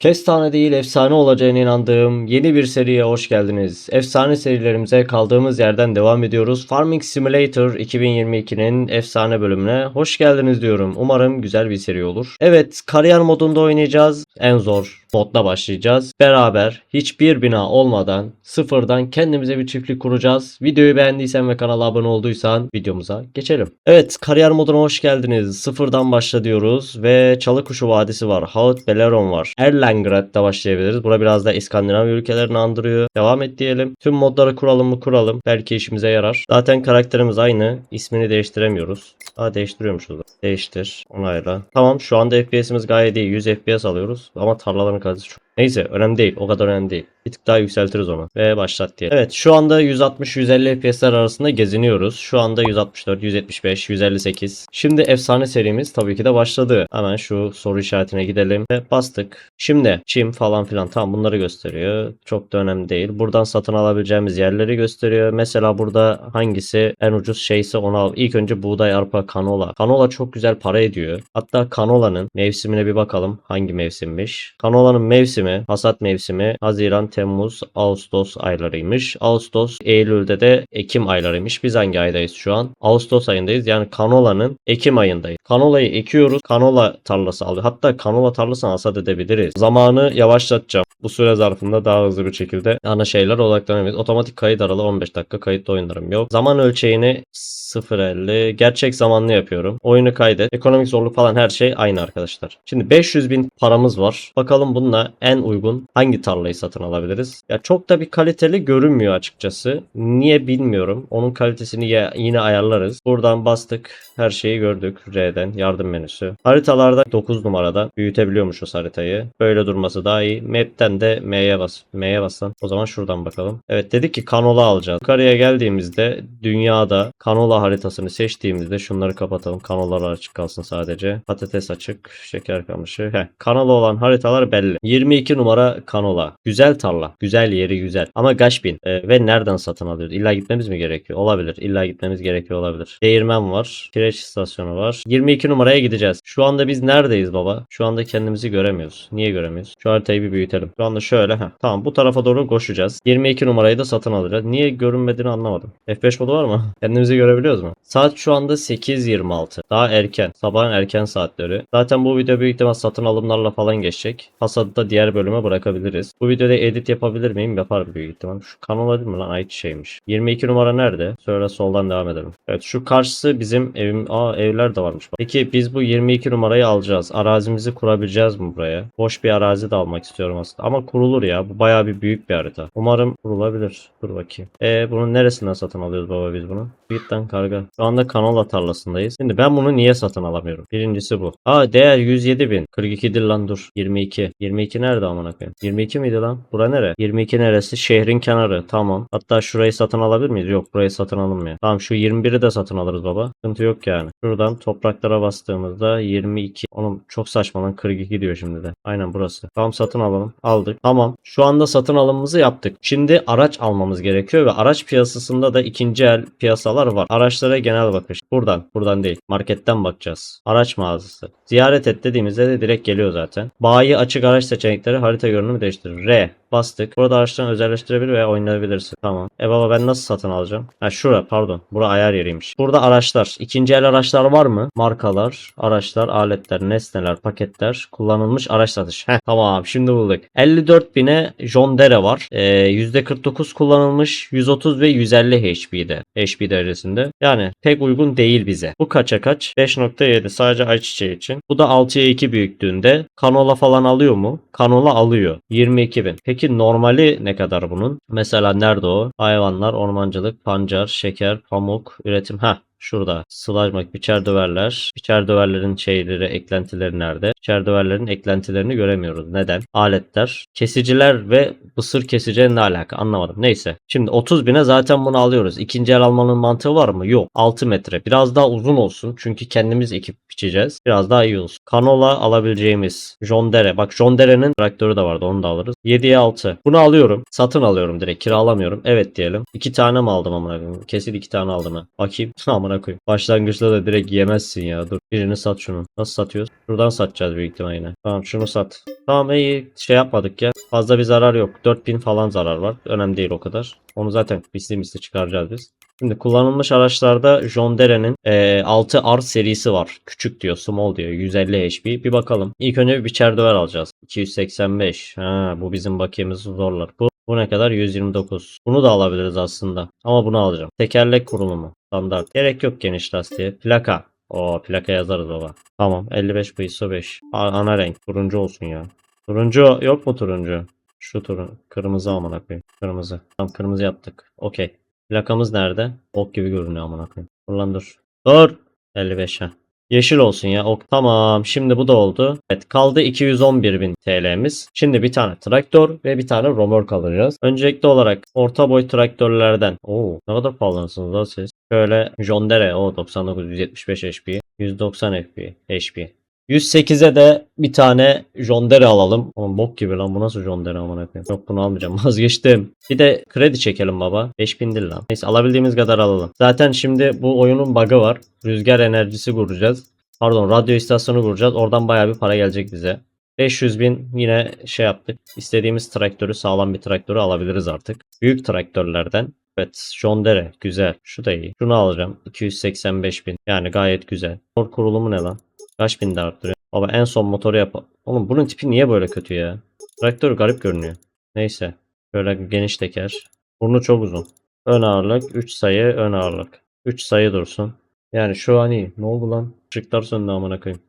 Kestane değil efsane olacağına inandığım yeni bir seriye hoş geldiniz. Efsane serilerimize kaldığımız yerden devam ediyoruz. Farming Simulator 2022'nin efsane bölümüne hoş geldiniz diyorum. Umarım güzel bir seri olur. Evet kariyer modunda oynayacağız. En zor modda başlayacağız. Beraber hiçbir bina olmadan sıfırdan kendimize bir çiftlik kuracağız. Videoyu beğendiysen ve kanala abone olduysan videomuza geçelim. Evet kariyer moduna hoş geldiniz. Sıfırdan başla diyoruz ve Çalıkuşu Vadisi var. Haut Beleron var. Erlangrad'da başlayabiliriz. Bura biraz da İskandinav ülkelerini andırıyor. Devam et diyelim. Tüm modları kuralım mı kuralım. Belki işimize yarar. Zaten karakterimiz aynı. İsmini değiştiremiyoruz. Aa değiştiriyormuşuz. Değiştir. Onayla. Tamam şu anda FPS'imiz gayet iyi. 100 FPS alıyoruz. Ama tarlaların kalitesi çok. Neyse önemli değil. O kadar önemli değil. Bir tık daha yükseltiriz onu. Ve başlat diye. Evet şu anda 160-150 FPS'ler arasında geziniyoruz. Şu anda 164, 175, 158. Şimdi efsane serimiz tabii ki de başladı. Hemen şu soru işaretine gidelim ve bastık. Şimdi çim falan filan tam bunları gösteriyor. Çok da önemli değil. Buradan satın alabileceğimiz yerleri gösteriyor. Mesela burada hangisi en ucuz şeyse onu al. İlk önce buğday, arpa, kanola. Kanola çok güzel para ediyor. Hatta kanolanın mevsimine bir bakalım. Hangi mevsimmiş? Kanolanın mevsimi, hasat mevsimi Haziran, Temmuz, Ağustos aylarıymış. Ağustos, Eylül'de de Ekim aylarıymış. Biz hangi aydayız şu an? Ağustos ayındayız. Yani kanolanın Ekim ayındayız. Kanolayı ekiyoruz. Kanola tarlası alıyor. Hatta kanola tarlasını hasat edebiliriz. Zamanı yavaşlatacağım. Bu süre zarfında daha hızlı bir şekilde ana şeyler odaklanabiliriz. Otomatik kayıt aralığı 15 dakika. Kayıtlı oyunlarım yok. Zaman ölçeğini 0.50. Gerçek zamanlı yapıyorum. Oyunu kaydet. Ekonomik zorluk falan her şey aynı arkadaşlar. Şimdi 500 bin paramız var. Bakalım bununla en uygun hangi tarlayı satın alabiliriz? Ya çok da bir kaliteli görünmüyor açıkçası. Niye bilmiyorum. Onun kalitesini ya- yine ayarlarız. Buradan bastık. Her şeyi gördük. R'den yardım menüsü. Haritalarda 9 numarada büyütebiliyormuşuz haritayı. Böyle durması daha iyi. Map'ten de M'ye bas. M'ye bassan. O zaman şuradan bakalım. Evet dedik ki kanola alacağız. Yukarıya geldiğimizde dünyada kanola haritasını seçtiğimizde şunları kapatalım. Kanolalar açık kalsın sadece. Patates açık. Şeker kamışı. Heh. Kanola olan haritalar belli. 22 numara kanola. Güzel tarla. Güzel yeri güzel. Ama Gaşbin. Ee, ve nereden satın alıyoruz? İlla gitmemiz mi gerekiyor? Olabilir. İlla gitmemiz gerekiyor olabilir. Değirmen var. Kireç istasyonu var. 22 numaraya gideceğiz. Şu anda biz neredeyiz baba? Şu anda kendimizi göremiyoruz. Niye göremiyoruz? Şu haritayı bir büyütelim. Şu anda şöyle. Heh. Tamam bu tarafa doğru koşacağız. 22 numarayı da satın alacağız. Niye görünmediğini anlamadım. F5 modu var mı? Kendimizi görebiliyoruz mu? Saat şu anda 8.26. Daha erken. Sabahın erken saatleri. Zaten bu video büyük ihtimal satın alımlarla falan geçecek. Hasadı da diğer bölüme bırakabiliriz. Bu videoda edit yapabilir miyim? Yaparım büyük ihtimal. Şu kanal değil mi lan? Ait şeymiş. 22 numara nerede? Şöyle soldan devam edelim. Evet şu karşısı bizim evim. Aa evler de varmış. Peki biz bu 22 numarayı alacağız. Arazimizi kurabileceğiz mi buraya? Boş bir arazi de almak istiyorum aslında. Ama kurulur ya. Bu bayağı bir büyük bir harita. Umarım kurulabilir. Dur bakayım. E bunun neresinden satın alıyoruz baba biz bunu? Git lan karga. Şu anda kanola tarlasındayız. Şimdi ben bunu niye satın alamıyorum? Birincisi bu. Aa değer 107 bin. 42 dir lan dur. 22. 22 nerede amına koyayım? 22 miydi lan? Bura nere? 22 neresi? Şehrin kenarı. Tamam. Hatta şurayı satın alabilir miyiz? Yok burayı satın alınmıyor. Tamam şu 21'i de satın alırız baba. Sıkıntı yok yani. Şuradan topraklara bastığımızda 22. Oğlum çok saçma lan 42 diyor şimdi de. Aynen burası. Tamam satın alalım. Aldık. Tamam. Şu anda satın alımımızı yaptık. Şimdi araç almamız gerekiyor ve araç piyasasında da ikinci el piyasalar var. Araçlara genel bakış. Buradan. Buradan değil. Marketten bakacağız. Araç mağazası. Ziyaret et dediğimizde de direkt geliyor zaten. Bayi açık araç seçenekleri harita görünümü değiştirir. R. Bastık. Burada araçtan özelleştirebilir veya oynayabilirsin. Tamam. E baba ben nasıl satın alacağım? Ha şura pardon. Bura ayar yeriymiş. Burada araçlar. İkinci el araçlar var mı? Markalar, araçlar, aletler, nesneler, paketler, kullanılmış araç satış. Heh tamam şimdi bulduk. 54 bine John Deere var. Ee, %49 kullanılmış. 130 ve 150 HP'de. HP derecesinde. Yani pek uygun değil bize. Bu kaça kaç? 5.7 sadece ayçiçeği için. Bu da 6'ya 2 büyüklüğünde. Kanola falan alıyor mu? Kanola alıyor. 22 bin. Peki normali ne kadar bunun? Mesela nerede o? Hayvanlar, ormancılık, pancar, şeker, pamuk, üretim. Ha Şurada sılajmak, biçer döverler. Biçer döverlerin şeyleri, eklentileri nerede? Biçer döverlerin eklentilerini göremiyoruz. Neden? Aletler, kesiciler ve mısır kesiciye ne alaka? Anlamadım. Neyse. Şimdi 30 bine zaten bunu alıyoruz. İkinci el almanın mantığı var mı? Yok. 6 metre. Biraz daha uzun olsun. Çünkü kendimiz ekip biçeceğiz. Biraz daha iyi olsun. Kanola alabileceğimiz. John Deere. Bak John Deere'nin traktörü de vardı. Onu da alırız. 7'ye 6. Bunu alıyorum. Satın alıyorum direkt. Kiralamıyorum. Evet diyelim. 2 tane mi aldım amına? Kesin 2 tane aldım ha. Bakayım. Amına amına koyayım. Başlangıçta da direkt yemezsin ya. Dur birini sat şunu. Nasıl satıyoruz? Şuradan satacağız büyük ihtimalle yine. Tamam şunu sat. Tamam iyi şey yapmadık ya. Fazla bir zarar yok. 4000 falan zarar var. Önemli değil o kadar. Onu zaten misli misli çıkaracağız biz. Şimdi kullanılmış araçlarda John Deere'nin eee, 6R serisi var. Küçük diyor, small diyor. 150 HP. Bir bakalım. İlk önce bir biçer döver alacağız. 285. Ha, bu bizim bakiyemizi zorlar. Bu bu ne kadar? 129. Bunu da alabiliriz aslında. Ama bunu alacağım. Tekerlek kurulumu. Standart. Gerek yok geniş lastiğe. Plaka. O plaka yazarız baba. Tamam. 55 bu ISO 5. A- ana renk. Turuncu olsun ya. Turuncu yok mu turuncu? Şu turun. Kırmızı amına koyayım. Kırmızı. Tam kırmızı yaptık. Okey. Plakamız nerede? Ok gibi görünüyor amına koyayım. Dur dur. Dur. 55 ha. Yeşil olsun ya. Ok tamam. Şimdi bu da oldu. Evet kaldı 211.000 TL'miz. Şimdi bir tane traktör ve bir tane romork alacağız. Öncelikli olarak orta boy traktörlerden. Oo ne kadar pahalısınız lan siz. Şöyle John Deere. O 99 175 HP. 190 HP. HP. 108'e de bir tane John Deere alalım. Oğlum bok gibi lan bu nasıl John Deere amına koyayım. Yok bunu almayacağım vazgeçtim. Bir de kredi çekelim baba. 5000 değil lan. Neyse alabildiğimiz kadar alalım. Zaten şimdi bu oyunun bug'ı var. Rüzgar enerjisi kuracağız. Pardon radyo istasyonu kuracağız. Oradan bayağı bir para gelecek bize. 500 bin yine şey yaptık. İstediğimiz traktörü sağlam bir traktörü alabiliriz artık. Büyük traktörlerden. Evet John Deere güzel. Şu da iyi. Şunu alacağım. 285 bin. Yani gayet güzel. Motor kurulumu ne lan? Kaç binde arttırıyor? Baba en son motoru yap. Oğlum bunun tipi niye böyle kötü ya? Traktör garip görünüyor. Neyse. Böyle geniş teker. Burnu çok uzun. Ön ağırlık 3 sayı ön ağırlık. 3 sayı dursun. Yani şu an iyi. Ne oldu lan? Işıklar söndü amına koyayım.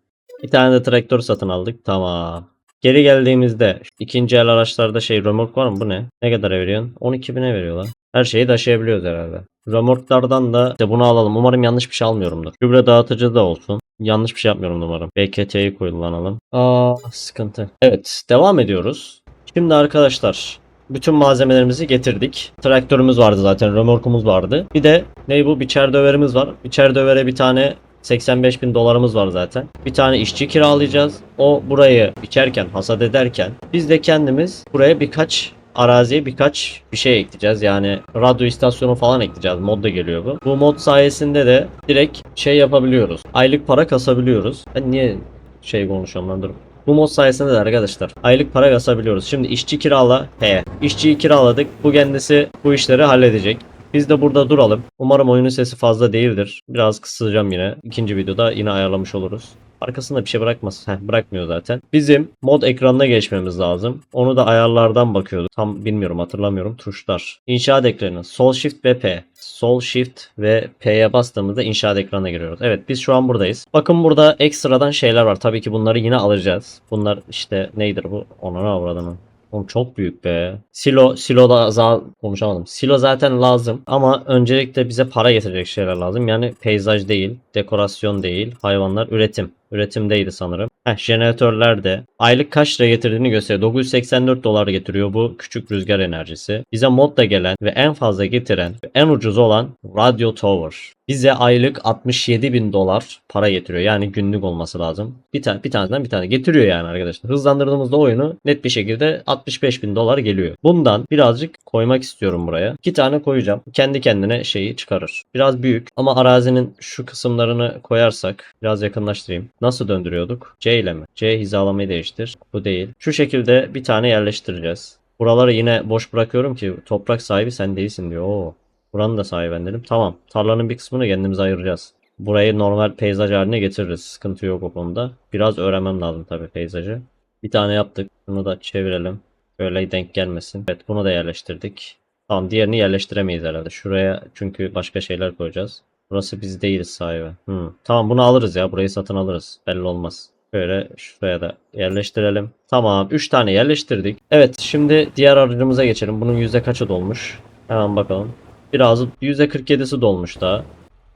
Bir tane de traktör satın aldık. Tamam. Geri geldiğimizde ikinci el araçlarda şey römork var mı? Bu ne? Ne kadar veriyorsun? 12 bine veriyorlar. Her şeyi taşıyabiliyoruz herhalde. Römorklardan da işte bunu alalım. Umarım yanlış bir şey almıyorumdur. Gübre dağıtıcı da olsun. Yanlış bir şey yapmıyorum umarım. BKT'yi kullanalım. Aa sıkıntı. Evet devam ediyoruz. Şimdi arkadaşlar bütün malzemelerimizi getirdik. Traktörümüz vardı zaten. Römorkumuz vardı. Bir de ne bu? Biçer döverimiz var. Biçer dövere bir tane 85 bin dolarımız var zaten. Bir tane işçi kiralayacağız. O burayı biçerken, hasat ederken biz de kendimiz buraya birkaç araziye birkaç bir şey ekleyeceğiz. Yani radyo istasyonu falan ekleyeceğiz. Mod da geliyor bu. Bu mod sayesinde de direkt şey yapabiliyoruz. Aylık para kasabiliyoruz. Ben niye şey konuşuyorum lan dur. Bu mod sayesinde de arkadaşlar aylık para kasabiliyoruz. Şimdi işçi kirala P. İşçiyi kiraladık. Bu kendisi bu işleri halledecek. Biz de burada duralım. Umarım oyunun sesi fazla değildir. Biraz kısacağım yine. İkinci videoda yine ayarlamış oluruz. Arkasında bir şey bırakmaz. Heh, bırakmıyor zaten. Bizim mod ekranına geçmemiz lazım. Onu da ayarlardan bakıyorduk. Tam bilmiyorum hatırlamıyorum. Tuşlar. İnşaat ekranı. Sol shift ve P. Sol shift ve P'ye bastığımızda inşaat ekranına giriyoruz. Evet biz şu an buradayız. Bakın burada ekstradan şeyler var. Tabii ki bunları yine alacağız. Bunlar işte neydir bu? Ona ne avradını. Oğlum çok büyük be. Silo, silo da za konuşamadım. Silo zaten lazım ama öncelikle bize para getirecek şeyler lazım. Yani peyzaj değil, dekorasyon değil, hayvanlar üretim. Üretimdeydi sanırım. Heh, jeneratörler de aylık kaç lira getirdiğini gösteriyor. 984 dolar getiriyor bu küçük rüzgar enerjisi. Bize modda gelen ve en fazla getiren ve en ucuz olan Radio Tower. Bize aylık 67 bin dolar para getiriyor. Yani günlük olması lazım. Bir tane bir taneden bir tane getiriyor yani arkadaşlar. Hızlandırdığımızda oyunu net bir şekilde 65 bin dolar geliyor. Bundan birazcık koymak istiyorum buraya. İki tane koyacağım. Kendi kendine şeyi çıkarır. Biraz büyük ama arazinin şu kısımlarını koyarsak biraz yakınlaştırayım. Nasıl döndürüyorduk? C ile mi? C hizalamayı değiştir. Bu değil. Şu şekilde bir tane yerleştireceğiz. Buraları yine boş bırakıyorum ki toprak sahibi sen değilsin diyor. Oo. Buranın da sahibi ben dedim. Tamam. Tarlanın bir kısmını kendimize ayıracağız. Burayı normal peyzaj haline getiririz. Sıkıntı yok o konuda. Biraz öğrenmem lazım tabii peyzajı. Bir tane yaptık. Bunu da çevirelim. Böyle denk gelmesin. Evet bunu da yerleştirdik. Tamam diğerini yerleştiremeyiz herhalde. Şuraya çünkü başka şeyler koyacağız. Burası biz değiliz sahibi. Hmm. Tamam bunu alırız ya. Burayı satın alırız. Belli olmaz. Böyle şuraya da yerleştirelim. Tamam 3 tane yerleştirdik. Evet şimdi diğer aracımıza geçelim. Bunun yüzde kaçı dolmuş? Hemen bakalım. Biraz %47'si dolmuş daha.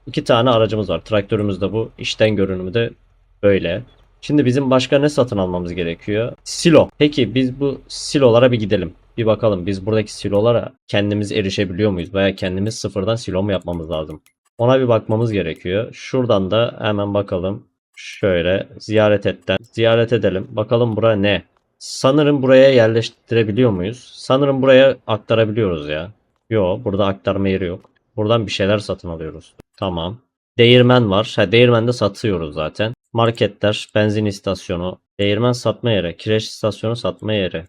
İki tane aracımız var. Traktörümüz de bu. İşten görünümü de böyle. Şimdi bizim başka ne satın almamız gerekiyor? Silo. Peki biz bu silolara bir gidelim. Bir bakalım biz buradaki silolara kendimiz erişebiliyor muyuz? Veya kendimiz sıfırdan silo mu yapmamız lazım? Ona bir bakmamız gerekiyor. Şuradan da hemen bakalım. Şöyle ziyaret etten. Ziyaret edelim. Bakalım bura ne? Sanırım buraya yerleştirebiliyor muyuz? Sanırım buraya aktarabiliyoruz ya. Yo burada aktarma yeri yok. Buradan bir şeyler satın alıyoruz. Tamam. Değirmen var. Ha, değirmende satıyoruz zaten. Marketler, benzin istasyonu, değirmen satma yeri, kireç istasyonu satma yeri,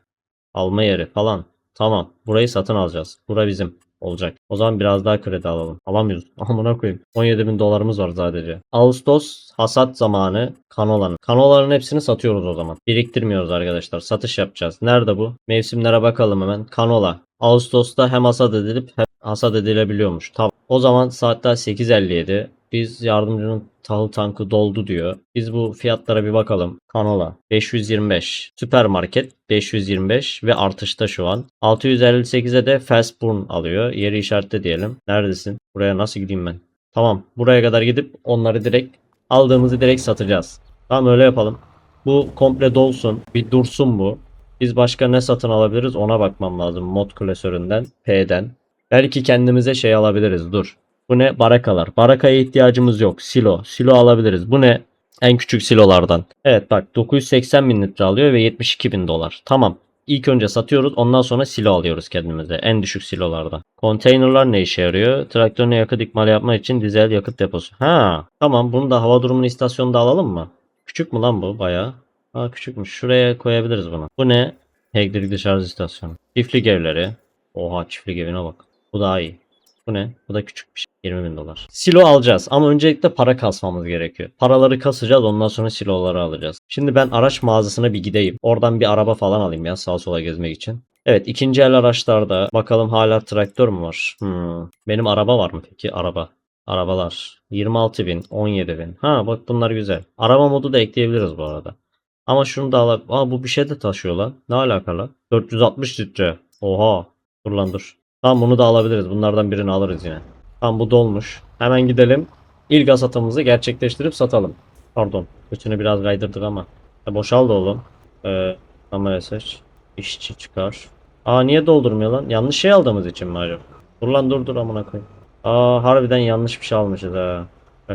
alma yeri falan. Tamam. Burayı satın alacağız. Bura bizim olacak. O zaman biraz daha kredi alalım. Alamıyoruz. Amına koyayım. 17 bin dolarımız var sadece. Ağustos hasat zamanı kanolanın. Kanoların hepsini satıyoruz o zaman. Biriktirmiyoruz arkadaşlar. Satış yapacağız. Nerede bu? Mevsimlere bakalım hemen. Kanola. Ağustos'ta hem hasat edilip hem hasat edilebiliyormuş. Tamam. O zaman saatler 8.57. Biz yardımcının tahıl tankı doldu diyor. Biz bu fiyatlara bir bakalım. Kanola 525. Süpermarket 525 ve artışta şu an. 658'e de Fast Burn alıyor. Yeri işaretle diyelim. Neredesin? Buraya nasıl gideyim ben? Tamam. Buraya kadar gidip onları direkt aldığımızı direkt satacağız. Tamam öyle yapalım. Bu komple dolsun. Bir dursun bu. Biz başka ne satın alabiliriz ona bakmam lazım. Mod klasöründen, P'den. Belki kendimize şey alabiliriz. Dur. Bu ne? Barakalar. Barakaya ihtiyacımız yok. Silo. Silo alabiliriz. Bu ne? En küçük silolardan. Evet bak 980 bin litre alıyor ve 72 bin dolar. Tamam. İlk önce satıyoruz ondan sonra silo alıyoruz kendimize. En düşük silolarda. Konteynerlar ne işe yarıyor? Traktörüne yakıt ikmal yapmak için dizel yakıt deposu. Ha, tamam bunu da hava durumunu istasyonunda alalım mı? Küçük mü lan bu bayağı? Ha küçükmüş. Şuraya koyabiliriz bunu. Bu ne? Elektrikli şarj istasyonu. Çiftlik evleri. Oha çiftlik evine bak. Bu daha iyi. Bu ne? Bu da küçük bir şey. 20 bin dolar. Silo alacağız ama öncelikle para kasmamız gerekiyor. Paraları kasacağız ondan sonra siloları alacağız. Şimdi ben araç mağazasına bir gideyim. Oradan bir araba falan alayım ya sağa sola gezmek için. Evet ikinci el araçlarda bakalım hala traktör mü var? Hmm. Benim araba var mı peki? Araba. Arabalar. 26 bin, 17 bin. Ha bak bunlar güzel. Araba modu da ekleyebiliriz bu arada. Ama şunu da al. Aa bu bir şey de taşıyor lan. Ne alakalı? 460 litre. Oha. Dur lan dur. Tamam bunu da alabiliriz. Bunlardan birini alırız yine. Tamam bu dolmuş. Hemen gidelim. İlk hasatımızı gerçekleştirip satalım. Pardon. Götünü biraz kaydırdık ama. E, boşaldı oğlum. Ee, kamera seç. İşçi çıkar. Aa niye doldurmuyor lan? Yanlış şey aldığımız için mi acaba? Dur lan dur dur amına koyayım. Aa harbiden yanlış bir şey almışız ha.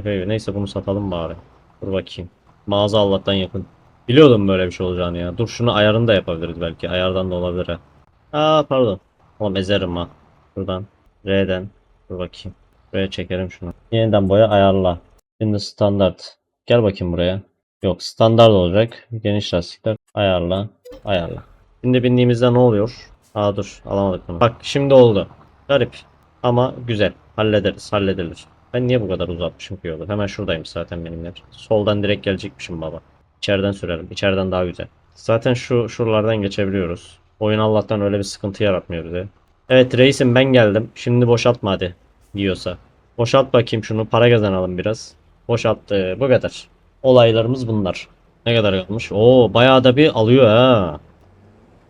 Neyse bunu satalım bari. Dur bakayım. Mağaza Allah'tan yakın. Biliyordum böyle bir şey olacağını ya. Dur şunu ayarını da yapabiliriz belki. Ayardan da olabilir. Aa pardon. Oğlum ezerim ha. Buradan. R'den. Dur bakayım. Buraya çekelim şunu. Yeniden boya ayarla. Şimdi standart. Gel bakayım buraya. Yok standart olacak. Geniş lastikler. Ayarla. Ayarla. Şimdi bindiğimizde ne oluyor? Aa dur alamadık bunu. Bak şimdi oldu. Garip. Ama güzel. Hallederiz. Halledilir. Ben niye bu kadar uzatmışım ki yolu? Hemen şuradayım zaten benim. Soldan direkt gelecekmişim baba. İçeriden sürelim. İçeriden daha güzel. Zaten şu şuralardan geçebiliyoruz. Oyun Allah'tan öyle bir sıkıntı yaratmıyor bize. Evet reisim ben geldim. Şimdi boşaltma hadi. Diyorsa. Boşalt bakayım şunu. Para kazanalım biraz. Boşalttı. Bu kadar. Olaylarımız bunlar. Ne kadar kalmış? Oo bayağı da bir alıyor ha.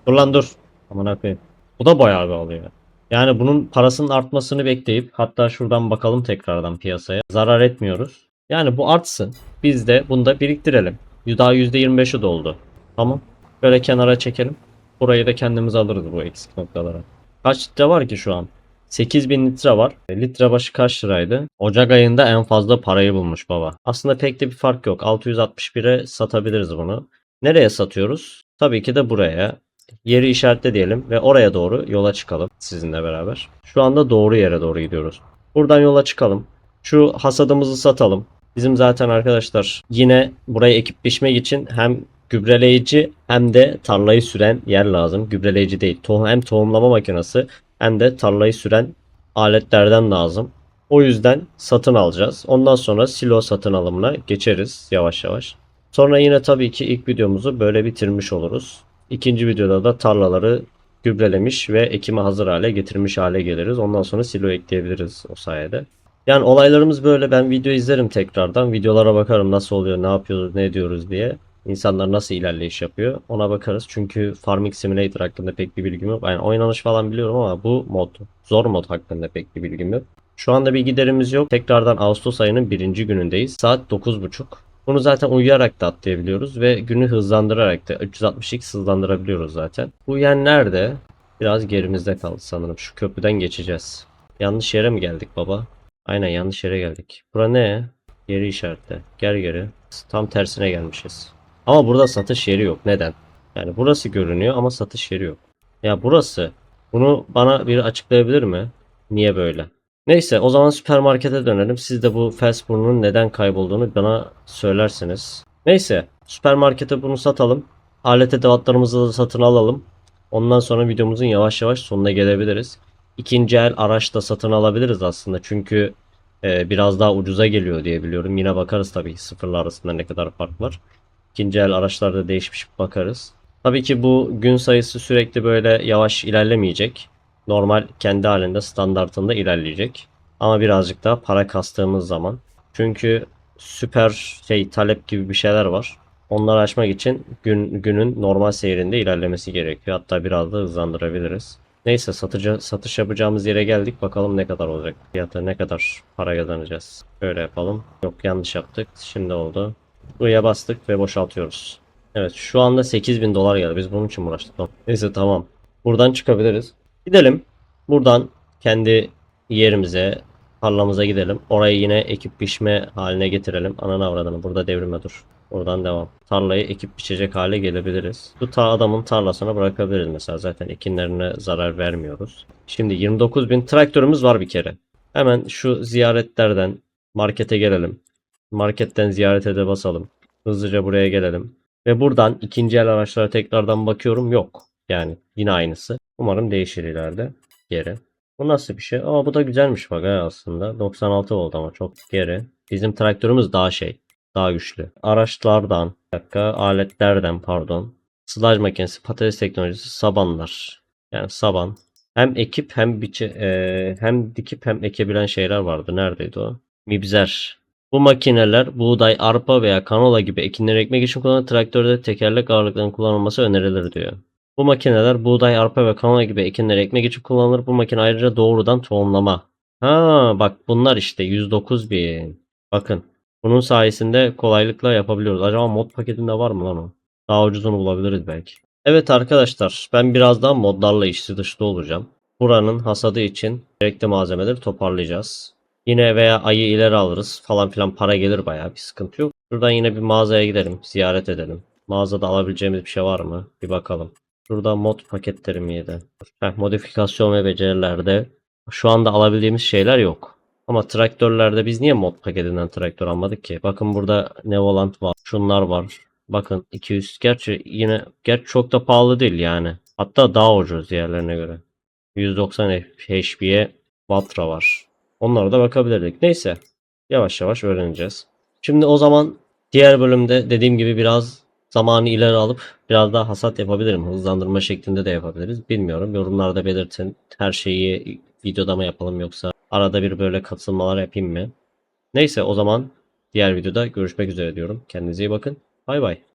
Dur lan dur. Aman koyayım. Bu da bayağı bir alıyor. Yani bunun parasının artmasını bekleyip hatta şuradan bakalım tekrardan piyasaya. Zarar etmiyoruz. Yani bu artsın. Biz de bunu da biriktirelim. Daha %25'i doldu. Tamam. Böyle kenara çekelim. Burayı da kendimiz alırız bu eksik noktalara. Kaç litre var ki şu an? 8000 litre var. E, Litre başı kaç liraydı? Ocak ayında en fazla parayı bulmuş baba. Aslında pek de bir fark yok. 661'e satabiliriz bunu. Nereye satıyoruz? Tabii ki de buraya. Yeri işaretle diyelim ve oraya doğru yola çıkalım sizinle beraber. Şu anda doğru yere doğru gidiyoruz. Buradan yola çıkalım. Şu hasadımızı satalım. Bizim zaten arkadaşlar yine burayı ekip biçmek için hem gübreleyici hem de tarlayı süren yer lazım. Gübreleyici değil. Tohum, hem tohumlama makinesi hem de tarlayı süren aletlerden lazım. O yüzden satın alacağız. Ondan sonra silo satın alımına geçeriz yavaş yavaş. Sonra yine tabii ki ilk videomuzu böyle bitirmiş oluruz. İkinci videoda da tarlaları gübrelemiş ve ekime hazır hale getirmiş hale geliriz. Ondan sonra silo ekleyebiliriz o sayede. Yani olaylarımız böyle. Ben video izlerim tekrardan. Videolara bakarım nasıl oluyor, ne yapıyoruz, ne ediyoruz diye. İnsanlar nasıl ilerleyiş yapıyor ona bakarız. Çünkü Farming Simulator hakkında pek bir bilgim yok. Yani oynanış falan biliyorum ama bu mod, zor mod hakkında pek bir bilgim yok. Şu anda bir giderimiz yok. Tekrardan Ağustos ayının birinci günündeyiz. Saat 9.30. Bunu zaten uyuyarak da atlayabiliyoruz ve günü hızlandırarak da 360x hızlandırabiliyoruz zaten. Yer nerede? Biraz gerimizde kaldı sanırım. Şu köprüden geçeceğiz. Yanlış yere mi geldik baba? Aynen yanlış yere geldik. Bura ne? Geri işaretle. Gel geri. Tam tersine gelmişiz. Ama burada satış yeri yok. Neden? Yani burası görünüyor ama satış yeri yok. Ya burası. Bunu bana biri açıklayabilir mi? Niye böyle? Neyse o zaman süpermarkete dönelim. Siz de bu fast food'un neden kaybolduğunu bana söylersiniz. Neyse süpermarkete bunu satalım. Alet edevatlarımızı da satın alalım. Ondan sonra videomuzun yavaş yavaş sonuna gelebiliriz. İkinci el araç da satın alabiliriz aslında. Çünkü e, biraz daha ucuza geliyor diye biliyorum. Yine bakarız tabii sıfırlar arasında ne kadar fark var. İkinci el araçlarda değişmiş bakarız. Tabii ki bu gün sayısı sürekli böyle yavaş ilerlemeyecek. Normal kendi halinde standartında ilerleyecek. Ama birazcık daha para kastığımız zaman. Çünkü süper şey talep gibi bir şeyler var. Onları aşmak için gün, günün normal seyrinde ilerlemesi gerekiyor. Hatta biraz da hızlandırabiliriz. Neyse satıcı, satış yapacağımız yere geldik. Bakalım ne kadar olacak. Fiyata ne kadar para kazanacağız. Böyle yapalım. Yok yanlış yaptık. Şimdi oldu. Buraya bastık ve boşaltıyoruz. Evet şu anda 8000 dolar geldi. Biz bunun için uğraştık. Tamam. Neyse tamam. Buradan çıkabiliriz. Gidelim. Buradan kendi yerimize, tarlamıza gidelim. Orayı yine ekip biçme haline getirelim. Ananı avradını burada devrime dur. Buradan devam. Tarlayı ekip biçecek hale gelebiliriz. Bu ta adamın tarlasına bırakabiliriz mesela. Zaten ekinlerine zarar vermiyoruz. Şimdi 29.000 traktörümüz var bir kere. Hemen şu ziyaretlerden markete gelelim. Marketten ziyarete de basalım. Hızlıca buraya gelelim. Ve buradan ikinci el araçlara tekrardan bakıyorum. Yok. Yani yine aynısı. Umarım değişir ileride. Geri. Bu nasıl bir şey? Aa bu da güzelmiş bak ha aslında. 96 oldu ama çok geri. Bizim traktörümüz daha şey. Daha güçlü. Araçlardan, dakika, aletlerden pardon. Sılaj makinesi, patates teknolojisi, sabanlar. Yani saban. Hem ekip hem biçe, e, hem dikip hem ekebilen şeyler vardı. Neredeydi o? Mibzer. Bu makineler buğday, arpa veya kanola gibi ekinleri ekmek için kullanılan traktörde tekerlek ağırlıklarının kullanılması önerilir diyor. Bu makineler buğday, arpa ve kanola gibi ekinleri ekmek için kullanılır. Bu makine ayrıca doğrudan tohumlama. Ha bak bunlar işte 109 bin. Bakın bunun sayesinde kolaylıkla yapabiliyoruz. Acaba mod paketinde var mı lan o? Daha ucuzunu bulabiliriz belki. Evet arkadaşlar ben birazdan modlarla içli dışlı olacağım. Buranın hasadı için gerekli malzemeleri toparlayacağız. Yine veya ayı ileri alırız falan filan para gelir bayağı bir sıkıntı yok. Şuradan yine bir mağazaya gidelim ziyaret edelim. Mağazada alabileceğimiz bir şey var mı? Bir bakalım. Şurada mod paketleri miydi? Heh, modifikasyon ve becerilerde şu anda alabildiğimiz şeyler yok. Ama traktörlerde biz niye mod paketinden traktör almadık ki? Bakın burada Nevolant var. Şunlar var. Bakın 200 gerçi yine gerçi çok da pahalı değil yani. Hatta daha ucuz diğerlerine göre. 190 HP'ye Vatra var. Onlara da bakabilirdik. Neyse. Yavaş yavaş öğreneceğiz. Şimdi o zaman diğer bölümde dediğim gibi biraz zamanı ileri alıp biraz daha hasat yapabilirim. Hızlandırma şeklinde de yapabiliriz. Bilmiyorum. Yorumlarda belirtin. Her şeyi videoda mı yapalım yoksa arada bir böyle katılmalar yapayım mı? Neyse o zaman diğer videoda görüşmek üzere diyorum. Kendinize iyi bakın. Bay bay.